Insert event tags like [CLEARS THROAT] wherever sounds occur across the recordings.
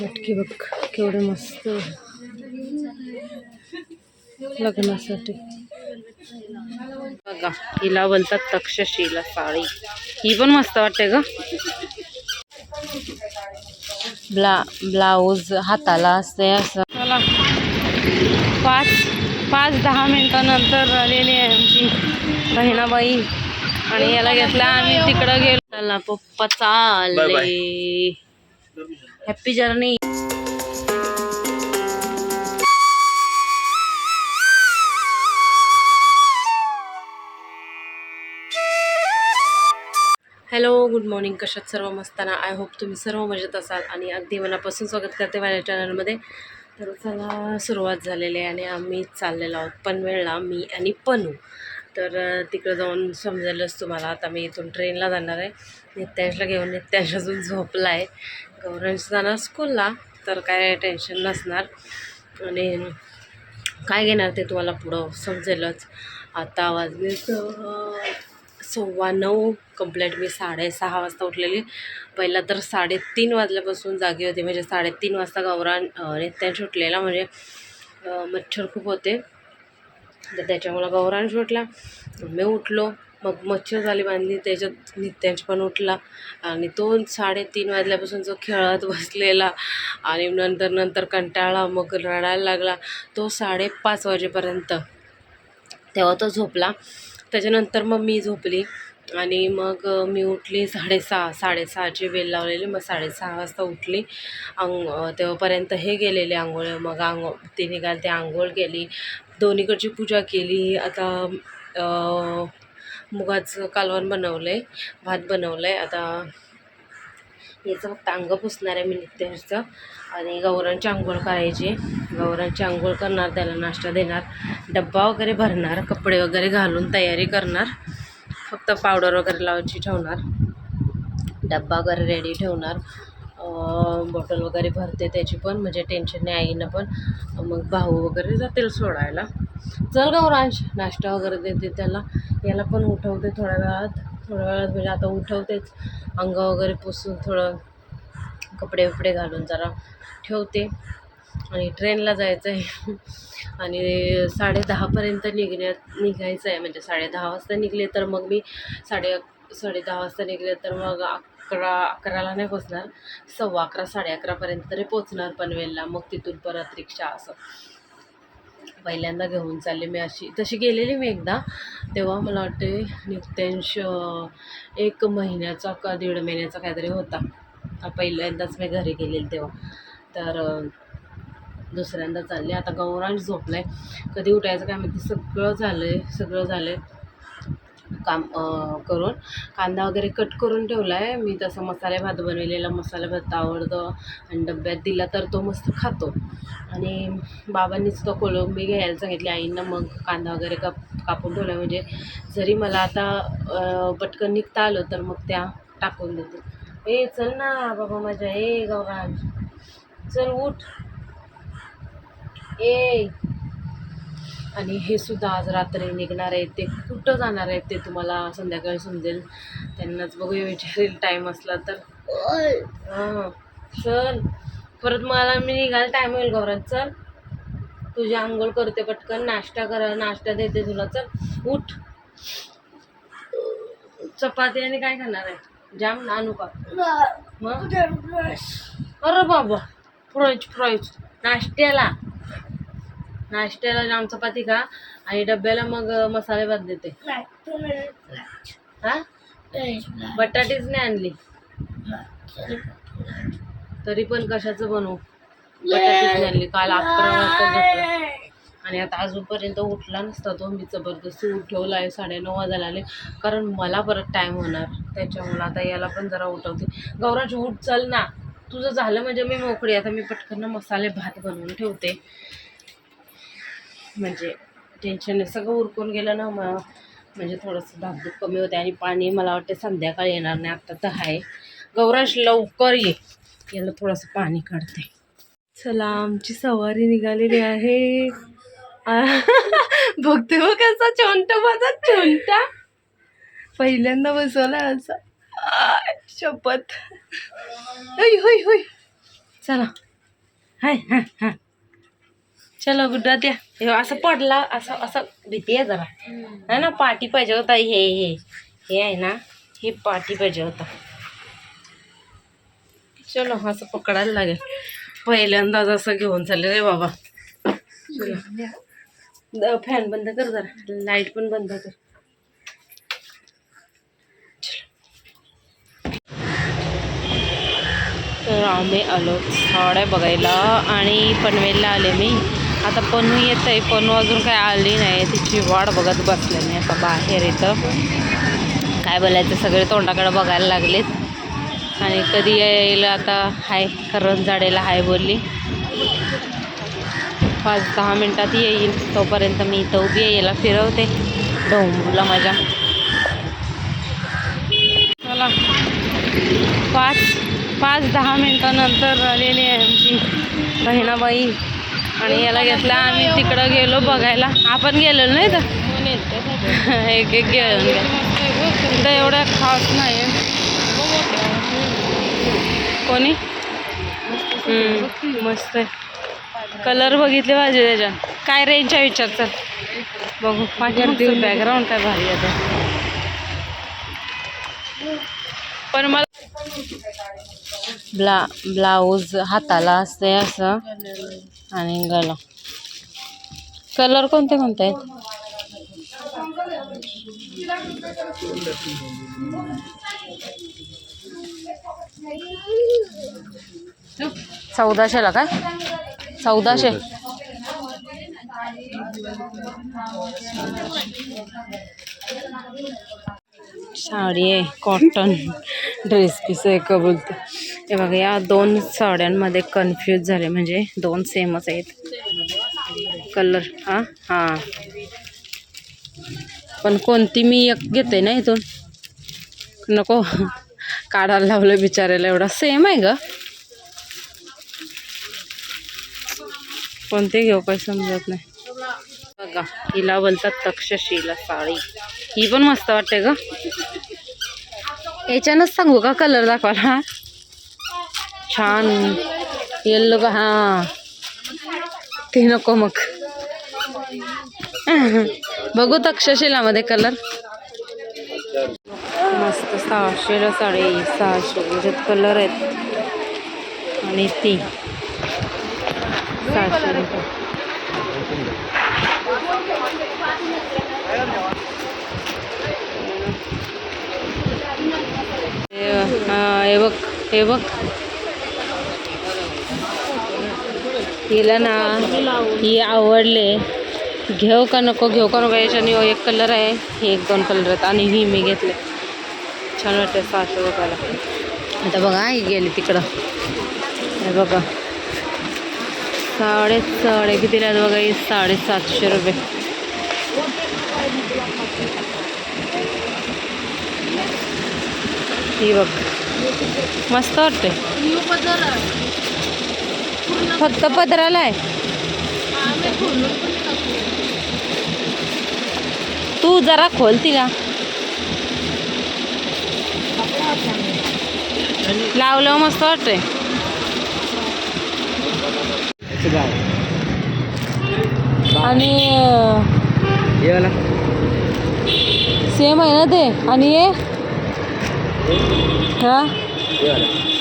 मटकी बघ केवढे मस्त लग्नासाठी. बघा हिला बोलतात तक्षशिला साडी. ही पण मस्त वाटते ग. ब्ला ब्लाऊज हाताला असते असं. चला. पाच पाच दहा मिनिटानंतर आलेली आहे आमची बहिणाबाई. आणि याला घेतला आम्ही तिकडं गेलो. चला पप्पा चालले. Happy journey hello good morning कशात सर्व मस्ताना आय होप तुम्ही सर्व मजेत असाल आणि अगदी मनापासून स्वागत करते माझ्या चॅनलमध्ये तर चला सुरुवात झालेली आहे आणि आम्ही चाललेलो आहोत पनवेळला मी आणि पनू. तर तिकडं जाऊन समजेलच तुम्हाला. आता मी इथून ट्रेनला जाणार आहे. नित्यांशला घेऊन नित्यांश अजून झोपला आहे गौरांश जाणार स्कूलला तर काय टेन्शन नसणार. आणि काय घेणार ते तुम्हाला पुढं समजेलच. आता वाजले स- सव्वा नऊ कंप्लेंट मी साडेसहा वाजता उठलेली. पहिला तर साडेतीन वाजल्यापासून जागी होते. म्हणजे साडेतीन वाजता गौरान नित्यांश सुटलेला म्हणजे मच्छर खूप होते. तर त्याच्यामुळं गौरान सुटला मी उठलो. मग मच्छर झाली बांधली त्याच्यात नित्यांश पण उठला. आणि तो साडेतीन वाजल्यापासून जो खेळत बसलेला आणि नंतर नंतर कंटाळा मग रडायला लागला. तो साडेपाच वाजेपर्यंत तेव्हा तो झोपला. त्याच्यानंतर मग मी झोपली आणि मग मी उठली साडेसहा साडेसहाची वेल लावलेली. मग साडेसहा वाजता उठली. अंग तेव्हापर्यंत हे गेलेले आंघोळ. मग आंघोळ ते निघाल ते आंघोळ केली. दोन्हीकडची पूजा केली. आता मुगाचं कालवण बनवलं आहे भात बनवलं आहे आता याचं फक्त अंग पुसणार आहे मी नित्याचं आणि गौरांची आंघोळ करायची. गौरांची आंघोळ करणार त्याला नाश्ता देणार. डब्बा वगैरे भरणार कपडे वगैरे घालून तयारी करणार. फक्त पावडर वगैरे लावायची ठेवणार. डब्बा वगैरे रेडी ठेवणार. बॉटल वगैरे भरते त्याची पण म्हणजे टेन्शन नाही आईनं पण. मग भाऊ वगैरे जातील सोडायला. चल गौरांश नाश्ता वगैरे देते त्याला. याला पण उठवते थोड्या वेळात. थोड्या वेळात म्हणजे आता उठवतेच. अंग वगैरे पुसून थोडं कपडे वपडे घालून जरा ठेवते. आणि ट्रेनला जायचं आहे आणि साडेदहापर्यंत निघण्यात निघायचं आहे म्हणजे साडे दहा वाजता निघले तर मग मी साडे अक साडे दहा वाजता निघले तर मग अकरा अकराला नाही पोचणार. सव्वा अकरा साडे अकरापर्यंत तरी पोचणार पनवेलला. मग तिथून परत रिक्षा असं. पहिल्यांदा घेऊन चालले मी अशी. तशी गेलेली मी एकदा. तेव्हा मला वाटते नित्यांश एक महिन्याचा का दीड महिन्याचा काहीतरी होता. पहिल्यांदाच मी घरी गेलेली तेव्हा. तर दुसऱ्यांदा चालले. आता गौरांश झोपलाय. कधी उठायचं काय माहिती? सगळं झालं आहे सगळं झालं आहे काम करून. कांदा वगैरे कट करून ठेवला आहे मी तसं मसाले भात बनवलेला. मसाले भात आवडतो आणि डब्यात दिला तर तो मस्त खातो. आणि बाबांनीच तो कोळंबी घ्यायला सांगितली. आईंना मग कांदा वगैरे काप कापून ठेवला म्हणजे जरी मला आता पटकन निघता आलं तर मग त्या टाकून देते. ए चल ना बाबा माझ्या ए गौरांश. चल उठ. ए आणि हे सुद्धा आज रात्री निघणार आहे. ते कुठं जाणार आहेत ते तुम्हाला संध्याकाळी समजेल. त्यांनाच बघूया विचारेल टाईम असला तर. हां. चल. परत मला मी निघायला टाईम होईल गौरव चल. तुझी आंघोळ करते पटकन. नाश्ता कर नाश्ता देते तुला. चल. उठ. चपाती आणि काय खाणार आहे? जाम आणू का? मग? अरे बाबा. फ्राईज फ्राईज नाश्त्याला. नाश्त्याला जाम चपाती खा आणि डब्याला मग मसाले भात देते. हा? बटाटीच नाही आणली. तरी पण कशाचं बनवू? बटाटीच नाही आणली. काल अकरा वाजता झोपला. आणि आता अजूनपर्यंत उठला नसता तो. मी जबरदस्ती उठवला आहे. साडेनऊ वाजायला आले. कारण मला परत टाईम होणार. त्याच्यामुळे आता याला पण जरा उठवते. गौराज उठ चल ना. तुझं झालं म्हणजे मी मोकळी. आता मी पटकन मसाले भात बनवून ठेवते. म्हणजे टेन्शन सगळं उरकून गेलं ना मग म्हणजे थोडंसं धाकधूक कमी होते आणि पाणी मला वाटते संध्याकाळी येणार नाही. आत्ता तर आहे गौराश लवकर ये. याला थोडंसं पाणी काढते. चला आमची सवारी निघालेली आहे. [LAUGHS] बघते बघ कसा छोंटा माझा छोंटा पहिल्यांदा बसवला असा. शपथ. होय होय होय. चला. हाय हाय हां चलो गुड्डा द्या हे असं पडला असं असं भीती आहे जरा. है ना पाठी पाहिजे होता हे हे. हे आहे ना हे पाठी पाहिजे होता. चलो असं पकडायला लागेल. पहिल्यांदाच असं घेऊन चालले रे बाबा. फॅन बंद कर जरा. लाइट पण बंद कर. तर आम्ही आलो. साड्या बघायला आणि पनवेलला आले मी. आता पनू येत आहे पनू अजून काय आली नाही. तिची वाट बघत बसले मी आता बाहेर इथं. काय बोलायचं? सगळे तोंडाकडे बघायला लागलेत. आणि कधी येईल आता? हाय करण झाडेला हाय बोलली. पाच दहा मिनटात येईल. तोपर्यंत मी इथं उभी यायला याला फिरवते. डोंबूला माझ्या. चला. पाच पाच दहा मिनटानंतर आलेली आहे आमची बहिणाबाई. आणि याला घेतला. आम्ही तिकडं गेलो बघायला. आपण गेलो नाही तर एक एक गेलो तिथं एवढं खास नाही कोणी? मस्त आहे. कलर बघितले पाहिजे त्याच्या. काय रेंजच्या विचार चल. बघू. माझ्या बॅकग्राऊंड काय भारी आता. पण मला ब्ला ब्लाऊज हाताला असते असं. आणि गला. कलर कोणते कोणते आहेत? चौदाशेला काय? चौदाशे. साडी आहे कॉटन ड्रेस पीस आहे का बोलते. हे बघा या दोन साड्यांमध्ये कन्फ्यूज झाले म्हणजे दोन सेमच आहेत. कलर हां? हां. पण कोणती मी एक घेते ना इथून? नको काढायला लावलं बिचारायला एवढा. सेम आहे ग. कोणते घेऊ काही समजत नाही. बघा हिला बोलतात तक्षशिला साडी. ही पण मस्त वाटते ग. याच्यानंच सांगू का कलर दाखवायला? छान. येल्लो का हां. ते नको मग. बघू तक्षशिलामध्ये कलर मस्त सहाशेला साडी सहाशे. याच्यात कलर आहेत. आणि ती. सहाशे रुपये हे हे बघ हे बघ. हिला ना ही आवडले. घेऊ का नको घेऊ का नको? याच्याने हो एक कलर आहे हे एक दोन कलर आहेत. आणि ही मी घेतले. छान वाटते सहाशे रुपयाला आता बघा ही गेली तिकडं. हे बघा. साडेसाडे कितीला बघा ही साडेसातशे रुपये. ही बघ. मस्त वाटते फक्त पदराला आहे. तू जरा खोलती का लावलं मस्त वाटते आणि सेम आहे ना ते? आणि ये? हा?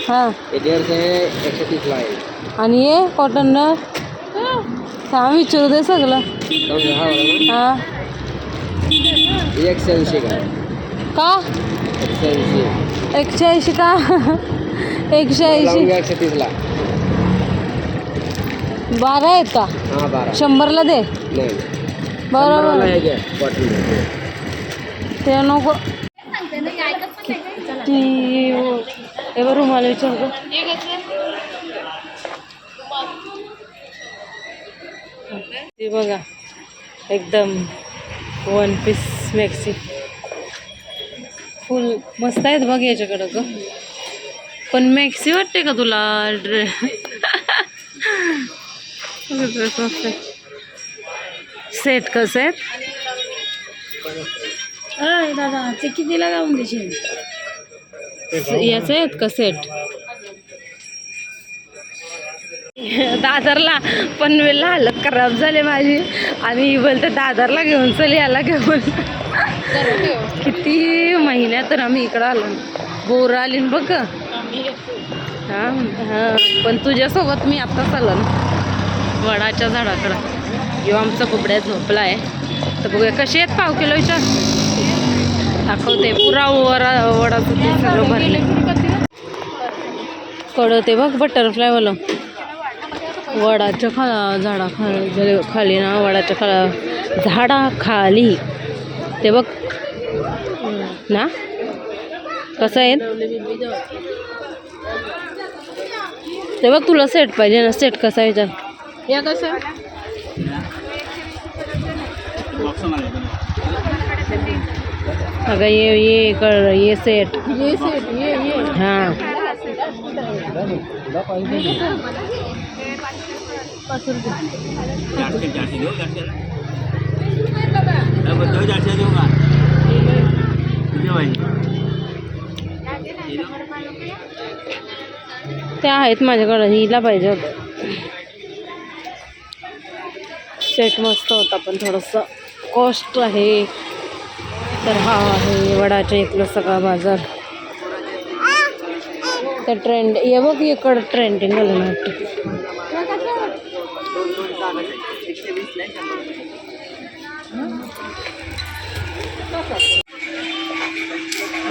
हा. एकशे तीसला आहे आणि ये कॉटन सांग विचारू दे सगळं. हा. एकशे ऐंशी का? का एकशे ऐंशी. एकशे ऐंशी का? एकशे ऐंशी एकशे तीसला बारा आहेत का हा बारा शंभरला दे नाही बरोबर ते नको ती हे बरं रुमाला विचारतो ती बघा एकदम वन पीस मॅक्सी फुल मस्त आहेत बघ याच्याकडं ग. पण मॅक्सी वाटते का तुला ड्रे ड्रेस मस्त आहे सेट कसे आहेत? दादा ते कितीला लावून देशील? याचे आहेत का सेट दादरला पनवेलला हालत खराब झाले माझी. आणि बोलते दादरला घेऊन चल याला घेऊन. किती महिन्यातून आम्ही इकडं आलो. बोर आली बघ. हा हां. पण तुझ्यासोबत मी आत्ताच आलो ना. वडाच्या झाडाकडं. किंवा आमचा कुबड्या झोपला आहे तर बघूया कशी आहेत पाव किलोच्या दाखवते. पुरा वरा वडा ते सगळं भरले कळवते बघ बघ बटरफ्लायवालं वडाच्या खा झाडा खाली खाली ना वडाच्या खा झाडाखाली. ते बघ. ना? कसं आहे? ते बघ तुला सेट पाहिजे ना. सेट कसा आहे विचार. या कसं? अगं ये ये कर ये सेट ये सेट ये ये. हां. ते आहेत माझ्याकडं हिला पाहिजे होतं. सेट मस्त होता पण थोडंसं. कॉस्ट आहे. तर हा आहे वडाच्या इथलं सगळा बाजार. तर ट्रेंड ये बघ इकडं ट्रेंडिंग झालं वाटतं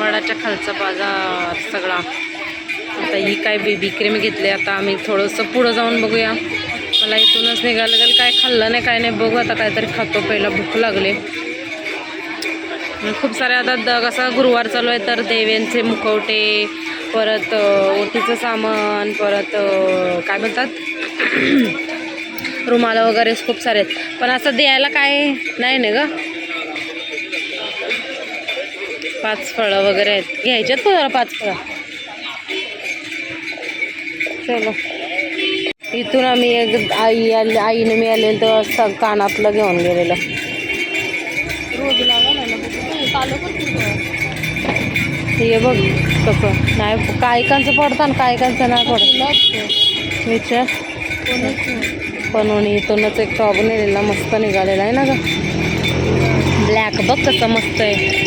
वडाच्या खालचा बाजार सगळा. आता ही काय बेबी क्रीम घेतली आता आम्ही थोडंसं पुढं जाऊन बघूया. मला इथूनच निघालं काय खाल्लं नाही काय नाही बघू आता काहीतरी खातो. पहिला भूक लागले. खूप सारे आता द कसा गुरुवार चालू आहे तर देव्यांचे मुखवटे परत ओटीचं सामान परत काय म्हणतात? रुमाला वगैरे खूप सारे आहेत. पण असं द्यायला काय नाही ना ग? पाच फळं वगैरे आहेत. घ्यायच्यात का पाच फळं? चलो. इथून आम्ही एक आई आली आईने मी आले तर कानातलं घेऊन गेलेलं. हे बघ कसं. नाही कायकांचं पडतं कायकांचं नाही पडत. विचार पण इथूनच एक टॉप नेलेला मस्त निघालेला आहे ना ग. ब्लॅक बघ कसं मस्त आहे.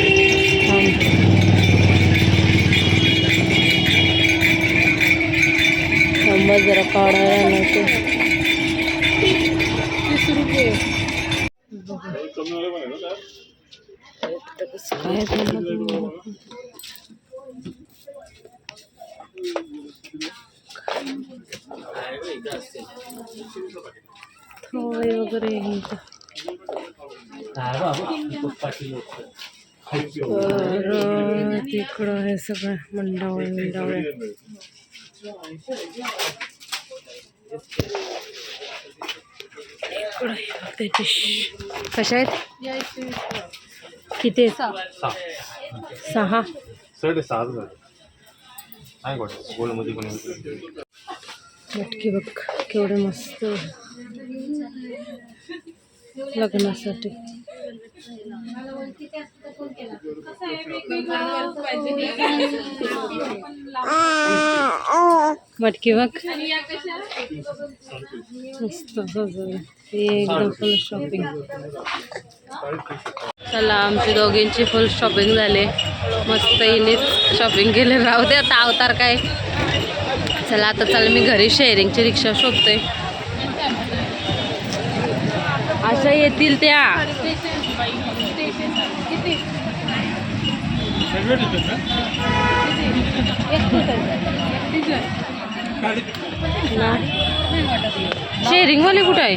जरा काढायला नव्हते थोडे वगैरे हे. परत तिकडं हे सगळं मंडावळे मंडावळे. हे त्याचे कशा आहेत? किती सहा. साडेसहा आहे. मटकी बघ केवढे मस्त लग्नासाठी. मटकी बघ मस्त एकदम फुल शॉपिंग चला आमची दोघींची फुल शॉपिंग झाली. मस्त हिनेच शॉपिंग केली. राहू दे आता अवतार काय. चला आता चला मी घरी शेअरिंगची रिक्षा शोधते अशा येतील त्या. शेअरिंगवाले कुठं आहे?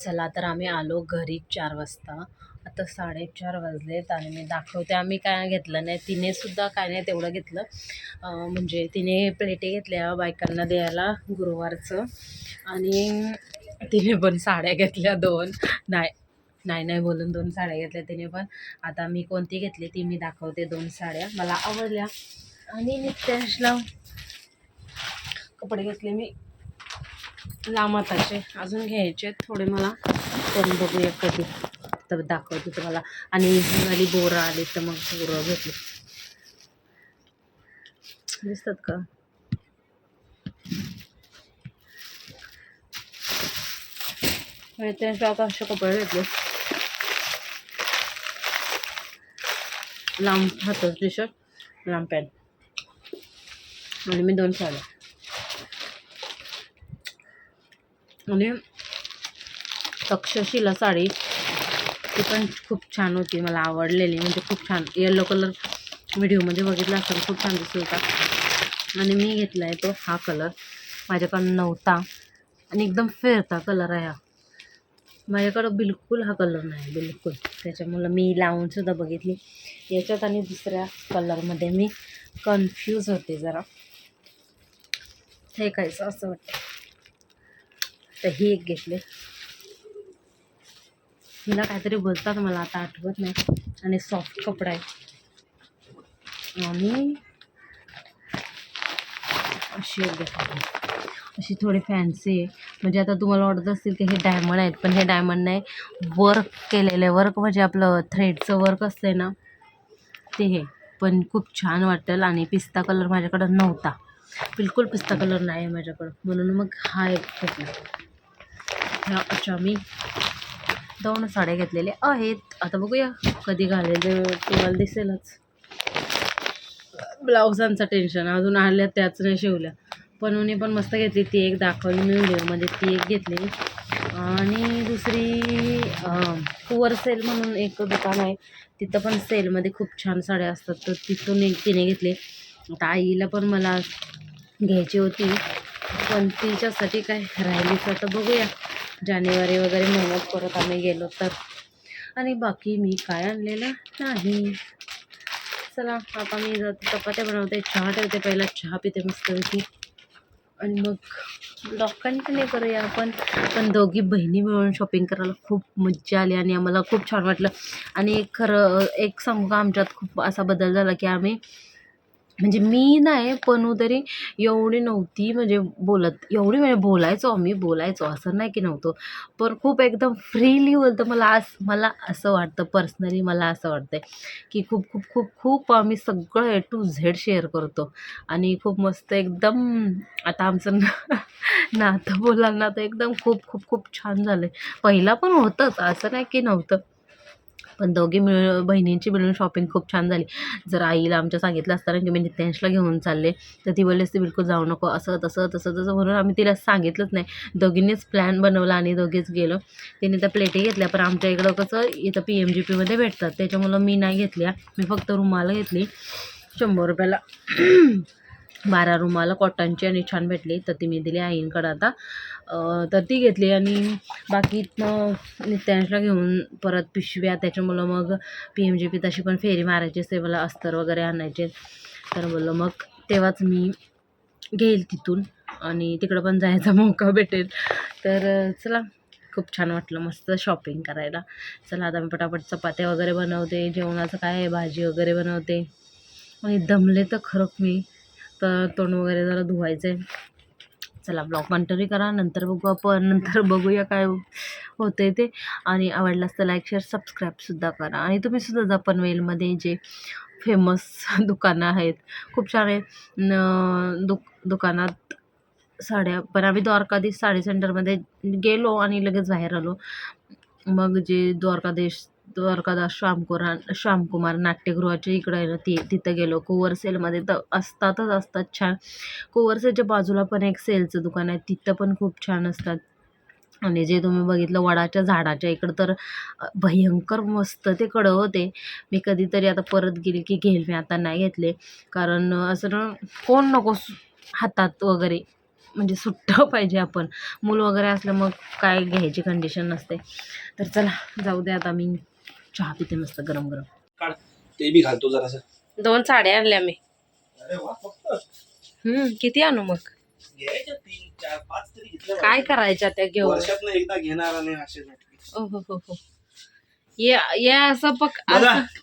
चला तर आम्ही आलो घरी चार वाजता. आता साडेचार वाजलेत आणि मी दाखवते. आम्ही काय घेतलं नाही तिने सुद्धा काय नाही तेवढं घेतलं. म्हणजे तिने प्लेटे घेतल्या बायकांना द्यायला गुरुवारचं. आणि तिने पण साड्या घेतल्या दोन. नाही नाही नाही बोलून दोन साड्या घेतल्या तिने पण. आता मी कोणती घेतली ती मी दाखवते दोन साड्या. मला आवडल्या. आणि नित्याशला कपडे घेतले मी. लामाताचे. अजून घ्यायचे आहेत. थोडे मला करून बघूया कधी. तर दाखवते तुम्हाला. आणि झाली बोरं आली तर मग बोरं घेतली. दिसतात का? आणि त्यांचे असे कपडे घेतले. लांब हातच टी शर्ट लांब पॅन्ट आणि मी दोन साड्या. आणि तक्षशिला साडी ती पण खूप छान होती मला आवडलेली. म्हणजे खूप छान येलो कलर व्हिडिओमध्ये बघितला असेल खूप छान दिसत होता. आणि मी घेतला आहे तो हा कलर माझ्याकडं नव्हता. आणि एकदम फेरता कलर आहे हा. माझ्याकडं बिलकुल हा कलर नाही बिलकुल. त्याच्यामुळं मी लावूनसुद्धा बघितली. याच्यात आणि दुसऱ्या कलरमध्ये मी कन्फ्यूज होते जरा. हे कायचं असं वाटतं. तर ही एक घेतले. हिला काहीतरी बोलतात मला आता आठवत नाही. आणि सॉफ्ट कपडा आहे. आणि अशी एक घेतली. अशी थोडी फॅन्सी आहे. म्हणजे आता तुम्हाला वाटत असतील की हे डायमंड आहेत पण हे डायमंड नाही. वर्क केलेलं आहे. वर्क म्हणजे आपलं थ्रेडचं वर्क असतंय ना ते हे. पण खूप छान वाटेल आणि पिस्ता कलर माझ्याकडं नव्हता. बिलकुल पिस्ता कलर नाही आहे माझ्याकडं. म्हणून मग हा एक घेतला. ह्या अशा मी दोन साड्या घेतलेल्या आहेत. आता बघूया कधी घालेले तुम्हाला दिसेलच. ब्लाऊजांचं टेन्शन अजून आल्या त्याच नाही शिवल्या. पणुनी पण मस्त घेतली. ती एक दाखवली मी व्हिडिओमध्ये. ती एक घेतली आणि दुसरी पुअर सेल म्हणून एक दुकान आहे. तिथं पण सेलमध्ये खूप छान साड्या असतात. तर तिथून एक तिने घेतली. आता आईला पण मला घ्यायची होती. पण तिच्यासाठी काय राहिलीच. आता बघूया. जानेवारी वगैरे महिन्यात परत आम्ही गेलो तर. आणि बाकी मी काय आणलेलं नाही. चला आता मी जाते चपात्या बनवते चहा ठेवते पहिला. चहा पिते मस्तपैकी. आणि मग ब्लॉग कंटिन्यू करूया. आपण पण दोघी बहिणी मिळून शॉपिंग करायला खूप मज्जा आली आणि आम्हाला खूप छान वाटलं. आणि एक खरं एक सांगू का? आमच्यात खूप असा बदल झाला की आम्ही म्हणजे मी नाही पण तरी एवढी नव्हती म्हणजे बोलत. एवढी म्हणजे बोलायचो आम्ही बोलायचो. असं नाही की नव्हतो. पण खूप एकदम फ्रीली बोलतं. मला असं मला असं वाटतं पर्सनली मला असं वाटतं की खूप खूप खूप खूप आम्ही सगळं ए टू झेड शेअर करतो. आणि खूप मस्त एकदम आता आमचं ना नातं बोलाल ना तर एकदम खूप खूप खूप छान झालं आहे पहिला पण होतंच. असं नाही की नव्हतं. पण दोघी मिळून बहिणींची मिळून शॉपिंग खूप छान झाली. जर आईला आमच्या सांगितलं असताना की मी नित्यांशला घेऊन चालले तर ती बोलली असती बिलकुल जाऊ नको असं तसं तसं तसं. म्हणून आम्ही तिला सांगितलंच नाही. दोघींनीच प्लॅन बनवला आणि दोघीच गेलो. तिने त्या प्लेटी घेतल्या पण आमच्या इकडं कसं इथं पी एम जी पीमध्ये भेटतात. त्याच्यामुळं मी नाही घेतल्या. मी फक्त रुमाला घेतली. शंभर रुपयाला [CLEARS THROAT] बारा रुमाला कॉटनची आणि छान भेटली. तर ती मी दिली आईंकडं आता. तर ती घेतली आणि बाकी नित्यांशला घेऊन परत पिशव्या त्याच्यामुळं मग पी एम जी पी तशी पण फेरी मारायची असते मला अस्तर वगैरे आणायचे. तर बोललं मग तेव्हाच मी घेईल तिथून आणि तिकडं पण जायचा मौका भेटेल. तर चला खूप छान वाटलं मस्त शॉपिंग करायला. चला आता मी पटापट चपात्या वगैरे बनवते जेवणाचं काय आहे भाजी वगैरे बनवते. आणि दमले तर खरंच मी. तर तोंड वगैरे जरा धुवायचं आहे चला ब्लॉग कंटिन्यू करा नंतर बघू आपण नंतर [LAUGHS] बघूया काय होते ते. आणि आवडलास तर लाईक शेअर सबस्क्राईबसुद्धा करा. आणि तुम्ही सुद्धा जा पनवेलमध्ये जे फेमस [LAUGHS] दुकानं आहेत. खूप छान आहेत दुक दुकानात साड्या पण आम्ही द्वारकाधीश साडी सेंटरमध्ये गेलो आणि लगेच बाहेर आलो. मग जे द्वारकाधीश द्वारकादास श्यामकुरा श्यामकुमार नाट्यगृहाच्या इकडं आहे ना ती तिथं गेलो. कोवर सेलमध्ये तर असतातच असतात छान. कोवर सेलच्या बाजूला पण एक सेलचं दुकान आहे. तिथं पण खूप छान असतात. आणि जे तुम्ही बघितलं वडाच्या झाडाच्या इकडं तर भयंकर मस्त ते कडं होते. मी कधीतरी आता परत गेले की घेईल मी आता नाही घेतले. कारण असं ना कोण नको हातात वगैरे म्हणजे सुट्टं [LAUGHS] पाहिजे आपण. मूल वगैरे असलं मग काय घ्यायची कंडिशन नसते. तर चला जाऊ दे आता मी. चहा पिते मस्त गरम गरम. काढ. ते बी घालतो जरासं. दोन साड्या आणल्या मी. अरे वा फक्त. हम्म किती आणू मग? घ्यायच्या तीन चार पाच तरी घेतल्या काय करायच्या त्या घेऊन? एकदा घेणार आणि असे नाटके. ओ हो हो हो. ये ये असं पक बघा, असं-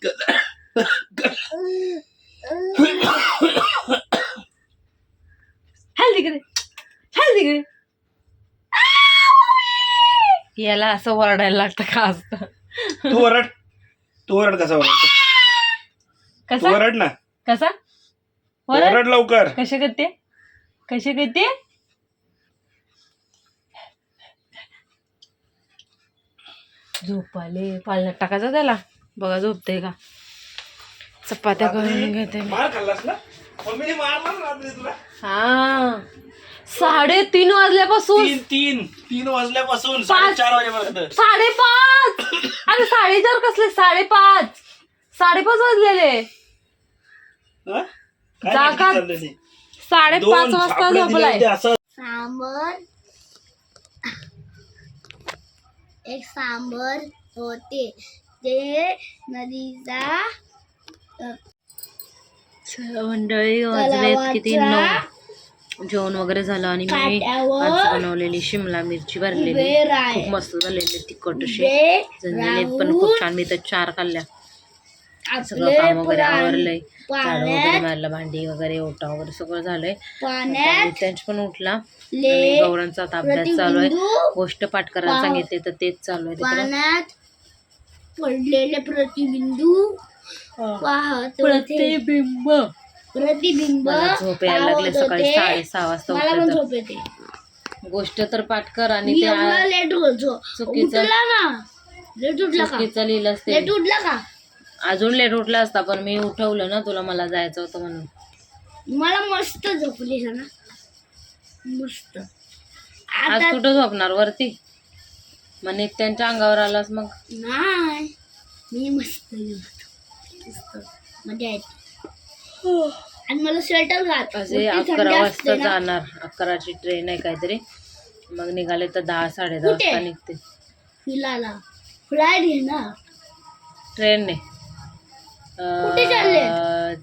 हल तिकडे. हल तिकडे. याला असं वरडायला लागतं का असतं तू वरड तू वरड कसा वरड तू कसा वरड ना. कसा? वरड लवकर. कसे करते? कसे करते? झोपाले. पालण्यात टाकायचा त्याला. बघा झोपते का? चपात्या करून घेते मी. हा. साडेतीन वाजल्यापासून. तीन तीन तीन वाजल्यापासून पाच. साडेचार वाजेपर्यंत. साडेपाच. अरे साडेचार कसले? साडेपाच. साडेपाच वाजलेले. हा? काय जागा- माहिती चाललंय ते? साडेपाच दोन वाजता दिले झोपलाय. होते असं. सांबर. एक सांबर होते. ते नदीचा मंडळी वाजलेत किती? नऊ. जेवण वगैरे झालं आणि मी आज बनवलेली शिमला मिरची भरलेली. खूप मस्त झालेली तिखट अशी पण खूप छान. मी तर चार खाल्ल्या. सगळं काम वगैरे आवरलंय. झाडं वगैरे मारलं भांडी वगैरे ओटा वगैरे सगळं झालंय. त्यांच पण उठला. गौरांचा आता अभ्यास चालू आहे. गोष्ट पाठ करायला सांगितले तर तेच चालू आहे पडलेले प्रतिबिंदू प्रतिबिंब. प्रतिबिंब मला झोप यायला लागले पाहत सकाळी होते. साडेसहा वाजता मला पण झोप येते. गोष्ट तर पाठ कर आणि मी लेट चुकीचं- उठला ना. लेट उठला का? चुकीचं लिहिलं असते. लेट उठला का? अजून लेट उठला असता पण मी उठवलं ना तुला मला जायचं होतं म्हणून. मला मस्त झोपली ना. मस्त. आज आता कुठं झोपणार वरती? म्हणे त्यांच्या अंगावर आलास मग. नाही. मी मस्त झोपतो. मस्त. मजा येते. आणि मला स्वेटर घात असे अकरा वाजता जाणार. अकराची ट्रेन आहे काहीतरी. मग निघाले तर दहा साडे दहा? वाजता निघते. फिरायला फ्लाईट घेणार ट्रेनने कुठे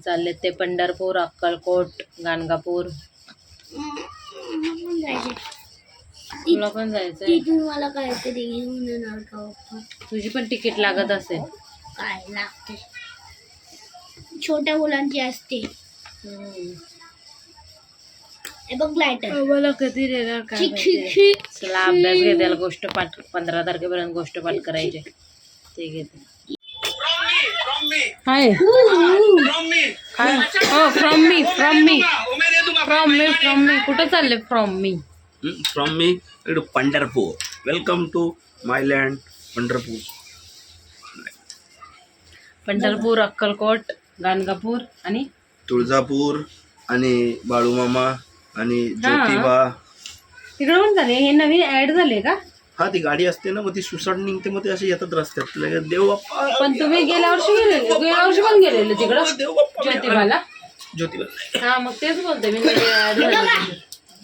चालले? ते पंढरपूर अक्कलकोट गाणगापूर. जायचे. तुला पण तिथून मला काहीतरी घेऊन का? तुझी पण तिकीट लागत असेल. काय लागते? छोट्या मुलांची असते. बघ लायटर मला कधी देणार काय शिक शिक माहिती. शिक चला अभ्यास घे त्याला गोष्ट पाठ पंधरा तारखेपर्यंत गोष्ट पाठ करायचे. ते घेते. हाय. हो फ्रॉम मी फ्रॉम मी फ्रॉम मी फ्रॉम मी कुठं चालले फ्रॉम मी from me to Pandharpur. Welcome to my land Pandharpur. Pandharpur Akkalkot. Ganagapur आणि तुळजापूर आणि बाळूमामा आणि ज्योतिबा. तिकडं पण झाले. हे नवीन ऍड झाले का? हा ती गाडी असते ना मग ती सुसाट निघते मग ते असे येतात रस्त्यात. लगेच देव बाप्पा. पण तुम्ही गेल्या वर्षी गेलेले गेल्या वर्षी पण गेलेले तिकडं? देव बाप्पा. ज्योतिबाला? ज्योतिबा. हा मग तेच बोलते मी. ऍड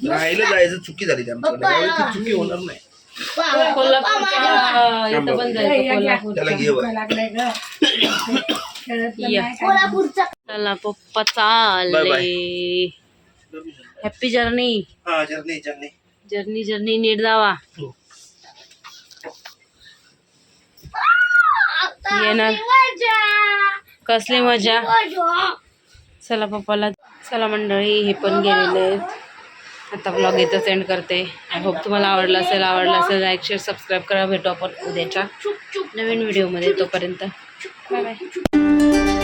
झाले जायचं चुकी झाली त्यांच्या यावेळी ती चुकी होणार नाही. कोल्हापूरच्या इथं पण जायचं त्याला कोल्हापूरच्या. घे या. [COUGHS] कोल्हापूरचा. चला पप्पा चालले. हॅपी जर्नी हा जर्नी जर्नी जर्नी जर्नी नीट जावा. येणार कसली मजा? चला पप्पाला. चला मंडळी हे पण गेलेले आहेत. आता ब्लॉग इथं सेंड करते. आय होप तुम्हाला आवडला असेल आवडला असेल लाईक शेअर सबस्क्राईब करा. भेटू आपण उद्याच्या नवीन व्हिडिओमध्ये तोपर्यंत. Bye bye